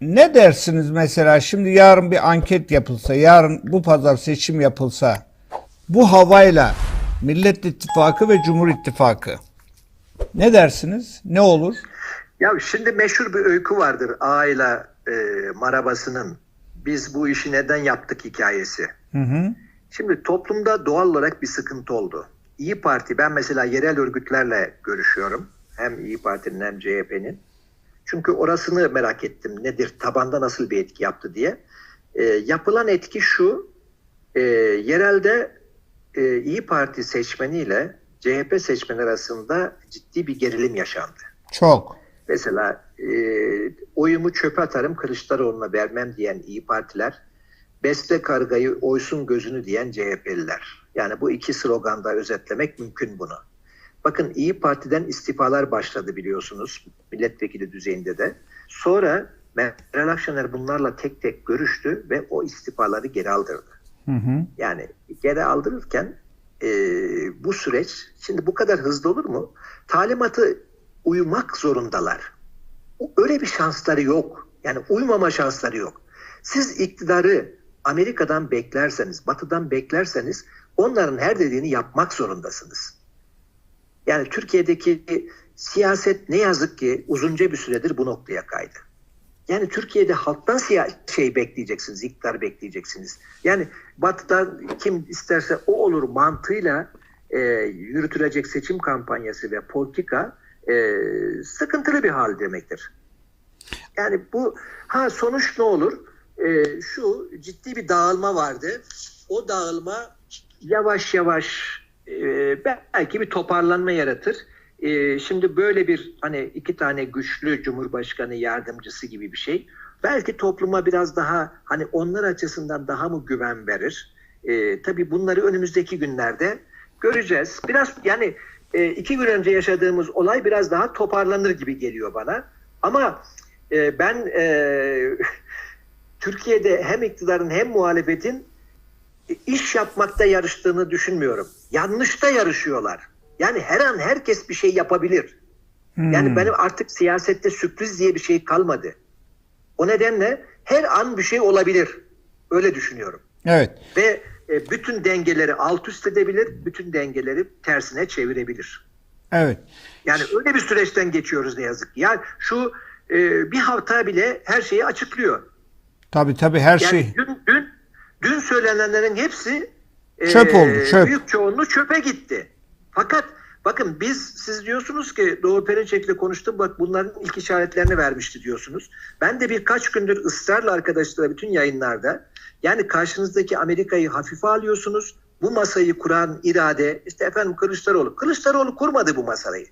ne dersiniz mesela şimdi yarın bir anket yapılsa, yarın bu pazar seçim yapılsa bu havayla Millet İttifakı ve Cumhur İttifakı ne dersiniz? Ne olur? Ya şimdi meşhur bir öykü vardır Aile e, Marabası'nın. Biz bu işi neden yaptık hikayesi. Hı hı. Şimdi toplumda doğal olarak bir sıkıntı oldu. İyi Parti, ben mesela yerel örgütlerle görüşüyorum. Hem İyi Parti'nin hem CHP'nin. Çünkü orasını merak ettim. Nedir, tabanda nasıl bir etki yaptı diye. E, yapılan etki şu, e, yerelde e, İyi Parti seçmeniyle CHP seçmeni arasında ciddi bir gerilim yaşandı. Çok. Mesela e, oyumu çöpe atarım Kılıçdaroğlu'na vermem diyen İyi Partiler, besle kargayı oysun gözünü diyen CHP'liler. Yani bu iki sloganda özetlemek mümkün bunu. Bakın İyi Parti'den istifalar başladı biliyorsunuz milletvekili düzeyinde de. Sonra Meral Akşener bunlarla tek tek görüştü ve o istifaları geri aldırdı. Hı hı. Yani geri aldırırken e, bu süreç şimdi bu kadar hızlı olur mu? Talimatı uymak zorundalar. Öyle bir şansları yok. Yani uymama şansları yok. Siz iktidarı Amerika'dan beklerseniz, Batı'dan beklerseniz onların her dediğini yapmak zorundasınız. Yani Türkiye'deki siyaset ne yazık ki uzunca bir süredir bu noktaya kaydı. Yani Türkiye'de halktan şey bekleyeceksiniz, iktidar bekleyeceksiniz. Yani Batı'dan kim isterse o olur mantığıyla e, yürütülecek seçim kampanyası ve politika e, sıkıntılı bir hal demektir. Yani bu ha sonuç ne olur? E, şu ciddi bir dağılma vardı. O dağılma yavaş yavaş e, belki bir toparlanma yaratır. E, şimdi böyle bir hani iki tane güçlü cumhurbaşkanı yardımcısı gibi bir şey belki topluma biraz daha hani onlar açısından daha mı güven verir? E, tabii bunları önümüzdeki günlerde göreceğiz. Biraz yani e, iki gün önce yaşadığımız olay biraz daha toparlanır gibi geliyor bana. Ama e, ben e, Türkiye'de hem iktidarın hem muhalefetin iş yapmakta yarıştığını düşünmüyorum. Yanlışta yarışıyorlar. Yani her an herkes bir şey yapabilir. Yani benim artık siyasette sürpriz diye bir şey kalmadı. O nedenle her an bir şey olabilir. Öyle düşünüyorum. Evet. Ve e, bütün dengeleri alt üst edebilir, bütün dengeleri tersine çevirebilir. Evet. Yani öyle bir süreçten geçiyoruz ne yazık ki. Yani şu e, bir hafta bile her şeyi açıklıyor. Tabii tabii her Yani şey. dün, dün, söylenenlerin hepsi e, Çöp oldu, çöp. Büyük çoğunluğu çöpe gitti. Fakat bakın biz siz diyorsunuz ki Doğu Perinçek'le konuştum bak bunların ilk işaretlerini vermişti diyorsunuz. Ben de birkaç gündür ısrarla arkadaşlara bütün yayınlarda yani karşınızdaki Amerika'yı hafife alıyorsunuz. Bu masayı kuran irade işte efendim Kılıçdaroğlu. Kılıçdaroğlu kurmadı bu masayı.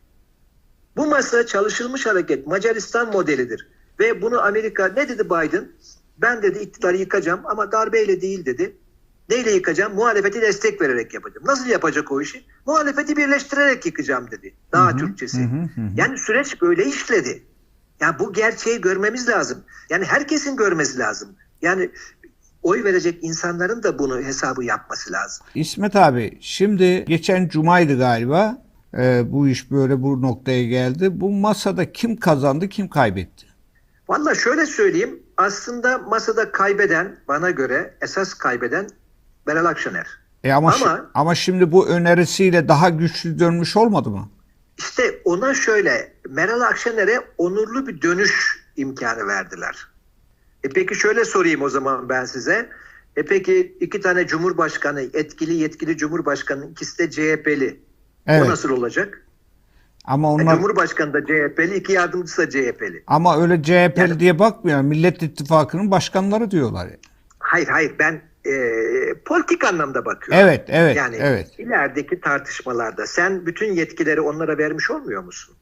Bu masa çalışılmış hareket Macaristan modelidir. Ve bunu Amerika ne dedi Biden? Ben dedi iktidarı yıkacağım ama darbeyle değil dedi. Neyle yıkacağım? Muhalefeti destek vererek yapacağım. Nasıl yapacak o işi? Muhalefeti birleştirerek yıkacağım dedi. Daha Türkçesi. hı hı, hı. Yani süreç böyle işledi. Yani bu gerçeği görmemiz lazım. Yani herkesin görmesi lazım. Yani oy verecek insanların da bunu hesabı yapması lazım. İsmet abi şimdi geçen cumaydı galiba e, bu iş böyle bu noktaya geldi. Bu masada kim kazandı kim kaybetti? Valla şöyle söyleyeyim. Aslında masada kaybeden bana göre esas kaybeden Meral Akşener. E ama, Ama- ama şimdi bu önerisiyle daha güçlü dönmüş olmadı mı? İşte ona şöyle Meral Akşener'e onurlu bir dönüş imkanı verdiler. E peki şöyle sorayım o zaman ben size. E peki iki tane cumhurbaşkanı, etkili yetkili cumhurbaşkanı ikisi de CHP'li. Evet. O nasıl olacak? Ama E, onlar Cumhurbaşkanı da CHP'li, iki yardımcısı da CHP'li. ama öyle CHP'li Yani- diye bakmıyor. Millet İttifakı'nın başkanları diyorlar. Hayır hayır ben e, politik anlamda bakıyorum. Evet, evet, Yani evet. ilerideki tartışmalarda sen bütün yetkileri onlara vermiş olmuyor musun?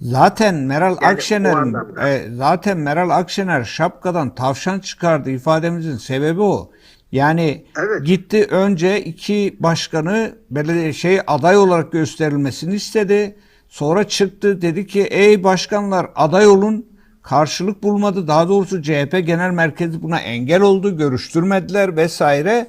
Zaten Meral Yani anlamda. e, zaten Meral Akşener şapkadan tavşan çıkardı ifademizin sebebi o. Yani Evet. gitti önce iki başkanı belediye şey aday olarak gösterilmesini istedi. Sonra çıktı dedi ki ey başkanlar aday olun. Karşılık bulmadı. Daha doğrusu CHP Genel Merkezi buna engel oldu. Görüştürmediler vesaire.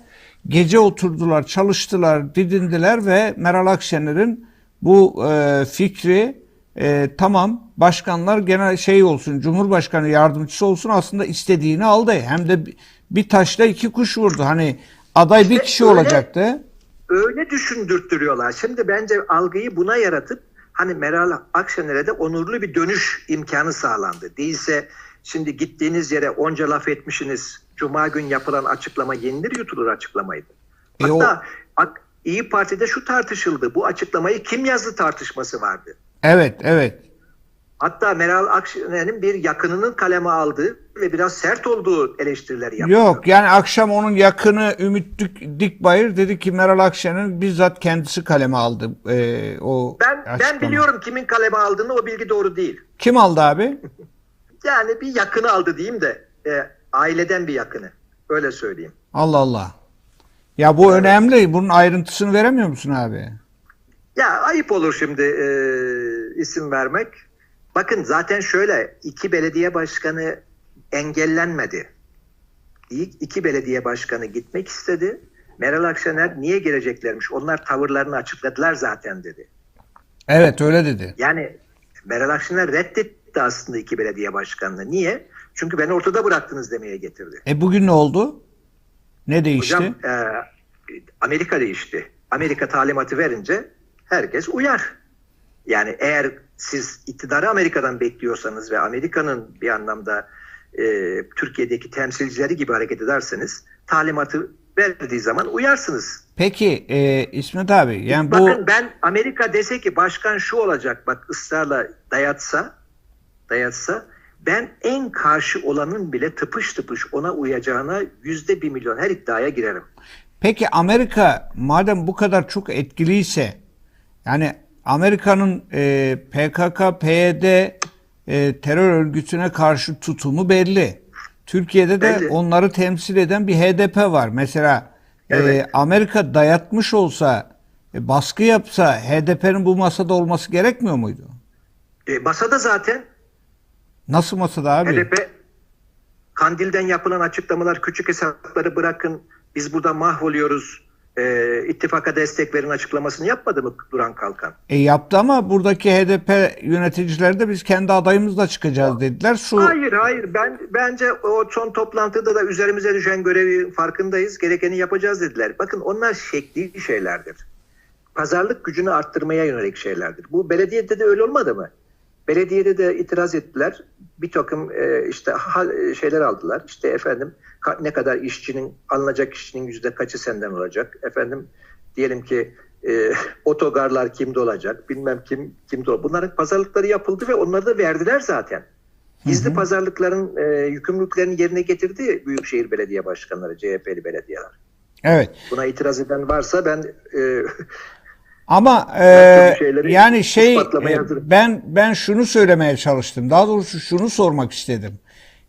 Gece oturdular, çalıştılar, didindiler ve Meral Akşener'in bu e, fikri e, tamam başkanlar genel şey olsun Cumhurbaşkanı yardımcısı olsun aslında istediğini aldı. Hem de bir- taşla iki kuş vurdu. Hani aday bir kişi olacaktı. öyle düşündürtüyorlar. Şimdi bence algıyı buna yaratıp hani Meral Akşener'e de onurlu bir dönüş imkanı sağlandı. Değilse şimdi gittiğiniz yere onca laf etmişsiniz. Cuma gün yapılan açıklama yenilir yutulur açıklamaydı. E Hatta Ak- İyi Parti'de şu tartışıldı. Bu açıklamayı kim yazdı tartışması vardı. Evet, evet. Hatta Meral Akşener'in bir yakınının kaleme aldığı ve biraz sert olduğu eleştirileri yapıldı. Yok yani akşam onun yakını Ümit Dik- Dikbayır dedi ki Meral Akşener bizzat kendisi kaleme aldı. e, o Ben ben açıklamayı. biliyorum kimin kaleme aldığını o bilgi doğru değil. Kim aldı abi? Yani bir yakını aldı diyeyim de e, aileden bir yakını. Öyle söyleyeyim. Allah Allah. Ya bu önemli. Bunun ayrıntısını veremiyor musun abi? Ya ayıp olur şimdi e, isim vermek. Bakın zaten şöyle iki belediye başkanı engellenmedi. İki belediye başkanı gitmek istedi. Meral Akşener niye geleceklermiş? Onlar tavırlarını açıkladılar zaten dedi. Evet öyle dedi. Yani Meral Akşener reddetti aslında iki belediye başkanını. Niye? Çünkü beni ortada bıraktınız demeye getirdi. E bugün ne oldu? Ne değişti? Hocam e, Amerika değişti. Amerika talimatı verince herkes uyar. Yani eğer siz iktidarı Amerika'dan bekliyorsanız ve Amerika'nın bir anlamda e, Türkiye'deki temsilcileri gibi hareket ederseniz talimatı verdiği zaman uyarsınız. Peki e, İsmet abi yani bu Bakın ben Amerika dese ki başkan şu olacak bak ısrarla dayatsa dayatsa ben en karşı olanın bile tıpış tıpış ona uyacağına yüzde bir milyon her iddiaya girerim. peki Amerika madem bu kadar çok etkiliyse yani Amerika'nın e, PKK, PYD e, terör örgütüne karşı tutumu belli. Türkiye'de de Belli. onları temsil eden bir HDP var. Mesela e, Evet. Amerika dayatmış olsa, e, baskı yapsa HDP'nin bu masada olması gerekmiyor muydu? E, masada zaten Nasıl masada abi? HDP Kandil'den yapılan açıklamalar küçük hesapları bırakın biz burada mahvoluyoruz e, ittifaka destek verin açıklamasını yapmadı mı Duran Kalkan? E yaptı ama buradaki HDP yöneticileri de biz kendi adayımızla çıkacağız dediler. Su Hayır hayır ben bence o son toplantıda da üzerimize düşen görevi farkındayız gerekeni yapacağız dediler. Bakın onlar şekli şeylerdir. Pazarlık gücünü arttırmaya yönelik şeylerdir. Bu belediyede de öyle olmadı mı? Belediyede de itiraz ettiler. Bir takım e, işte hal, e, şeyler aldılar. İşte efendim ne kadar işçinin alınacak işçinin yüzde kaçı senden olacak? Efendim diyelim ki e, otogarlar kimde olacak? Bilmem kim kimde olacak. Bunların pazarlıkları yapıldı ve onları da verdiler zaten. Gizli pazarlıkların e, yükümlülüklerini yerine getirdi Büyükşehir Belediye Başkanları, CHP'li belediyeler. evet. Buna itiraz eden varsa ben e, Ama e, yani şey e, ben ben şunu söylemeye çalıştım. Daha doğrusu şunu sormak istedim.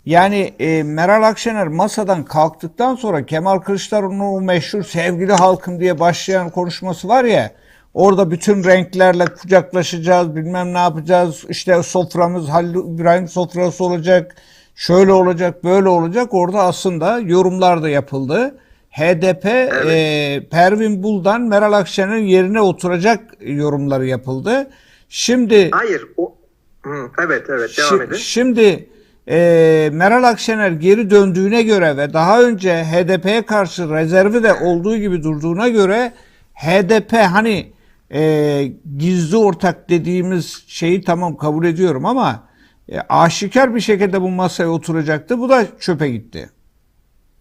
Yani e, Meral Akşener masadan kalktıktan sonra Kemal Kılıçdaroğlu'nun o meşhur sevgili halkım diye başlayan konuşması var ya orada bütün renklerle kucaklaşacağız bilmem ne yapacağız işte soframız Halil İbrahim sofrası olacak şöyle olacak böyle olacak orada aslında yorumlar da yapıldı. HDP e, Pervin Buldan Meral Akşener'in yerine oturacak yorumları yapıldı. Şimdi hayır o Hı, evet evet devam Şi- edin. Şimdi e, Meral Akşener geri döndüğüne göre ve daha önce HDP'ye karşı rezervi de olduğu gibi durduğuna göre HDP hani e, gizli ortak dediğimiz şeyi tamam kabul ediyorum ama e, aşikar bir şekilde bu masaya oturacaktı. Bu da çöpe gitti.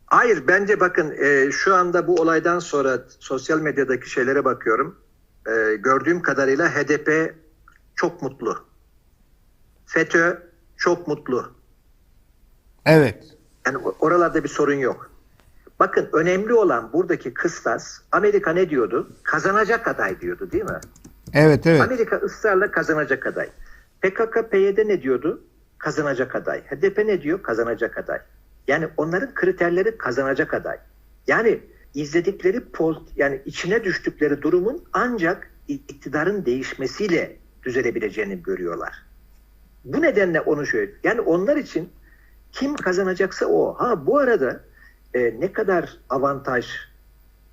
Hayır bence bakın e, şu anda bu olaydan sonra sosyal medyadaki şeylere bakıyorum. E, gördüğüm kadarıyla HDP çok mutlu. FETÖ çok mutlu. Evet. Yani oralarda bir sorun yok. Bakın önemli olan buradaki kıstas Amerika ne diyordu? Kazanacak aday diyordu değil mi? Evet evet. Amerika ısrarla kazanacak aday. PKK, PYD ne diyordu? Kazanacak aday. HDP ne diyor? Kazanacak aday. Yani onların kriterleri kazanacak aday. Yani izledikleri poz, yani içine düştükleri durumun ancak iktidarın değişmesiyle düzelebileceğini görüyorlar. Bu nedenle onu şöyle, yani onlar için kim kazanacaksa o. Ha bu arada e, ne kadar avantaj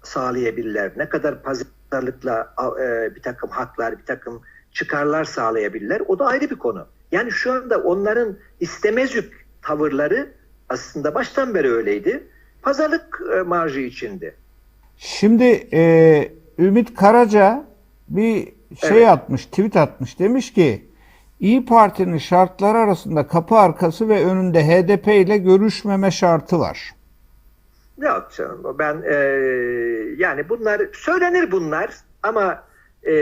sağlayabilirler, ne kadar pazarlıkla e, bir takım haklar, bir takım çıkarlar sağlayabilirler. O da ayrı bir konu. Yani şu anda onların istemezük tavırları aslında baştan beri öyleydi. Pazarlık e, marjı içindi. Şimdi e, Ümit Karaca bir şey Evet. atmış, tweet atmış. Demiş ki İyi Parti'nin şartları arasında kapı arkası ve önünde HDP ile görüşmeme şartı var. Yok canım ben e, yani bunlar söylenir bunlar ama e,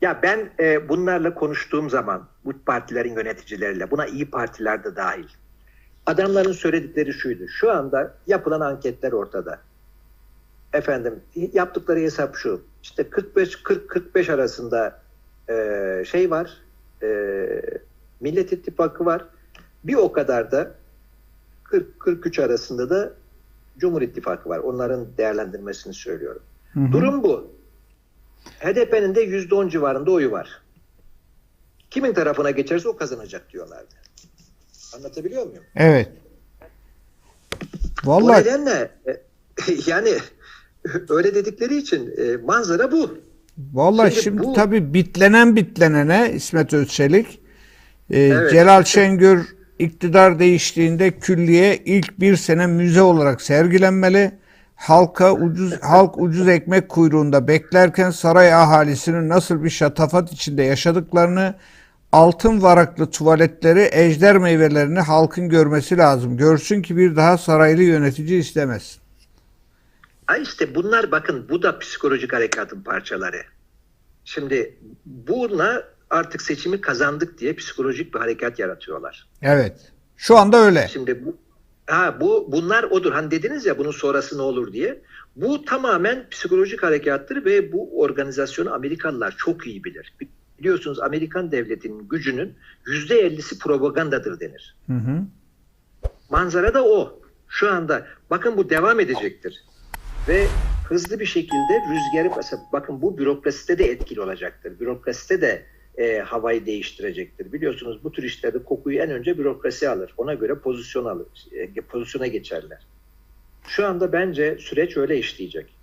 ya ben e, bunlarla konuştuğum zaman bu partilerin yöneticileriyle buna iyi partiler de dahil. Adamların söyledikleri şuydu. Şu anda yapılan anketler ortada. Efendim yaptıkları hesap şu. İşte 45 40 45 arasında e, şey var. E, Millet İttifakı var. Bir o kadar da 40 43 arasında da Cumhur İttifakı var. Onların değerlendirmesini söylüyorum. Hı hı. Durum bu. HDP'nin de %10 civarında oyu var. Kimin tarafına geçerse o kazanacak diyorlardı. Anlatabiliyor muyum? Evet. O Vallahi nedenle e, yani öyle dedikleri için e, manzara bu. Vallahi Şimdi şimdi, bu- tabii bitlenen bitlenene İsmet Özçelik e, Evet. Celal Şengör iktidar değiştiğinde külliye ilk bir sene müze olarak sergilenmeli. Halka ucuz halk ucuz ekmek kuyruğunda beklerken saray ahalisinin nasıl bir şatafat içinde yaşadıklarını altın varaklı tuvaletleri, ejder meyvelerini halkın görmesi lazım. Görsün ki bir daha saraylı yönetici istemez. Ay işte bunlar bakın bu da psikolojik harekatın parçaları. Şimdi buna artık seçimi kazandık diye psikolojik bir harekat yaratıyorlar. Evet. Şu anda öyle. Şimdi bu ha bu bunlar odur. Hani dediniz ya bunun sonrası ne olur diye. Bu tamamen psikolojik harekattır ve bu organizasyonu Amerikalılar çok iyi bilir. Biliyorsunuz Amerikan devletinin gücünün yüzde ellisi propagandadır denir. Hı hı. Manzara da o. Şu anda bakın bu devam edecektir. Ve hızlı bir şekilde rüzgarı bakın bu bürokraside de etkili olacaktır. Bürokraside de e, havayı değiştirecektir. Biliyorsunuz bu tür işlerde kokuyu en önce bürokrasi alır. Ona göre pozisyon alır, e, pozisyona geçerler. Şu anda bence süreç öyle işleyecek.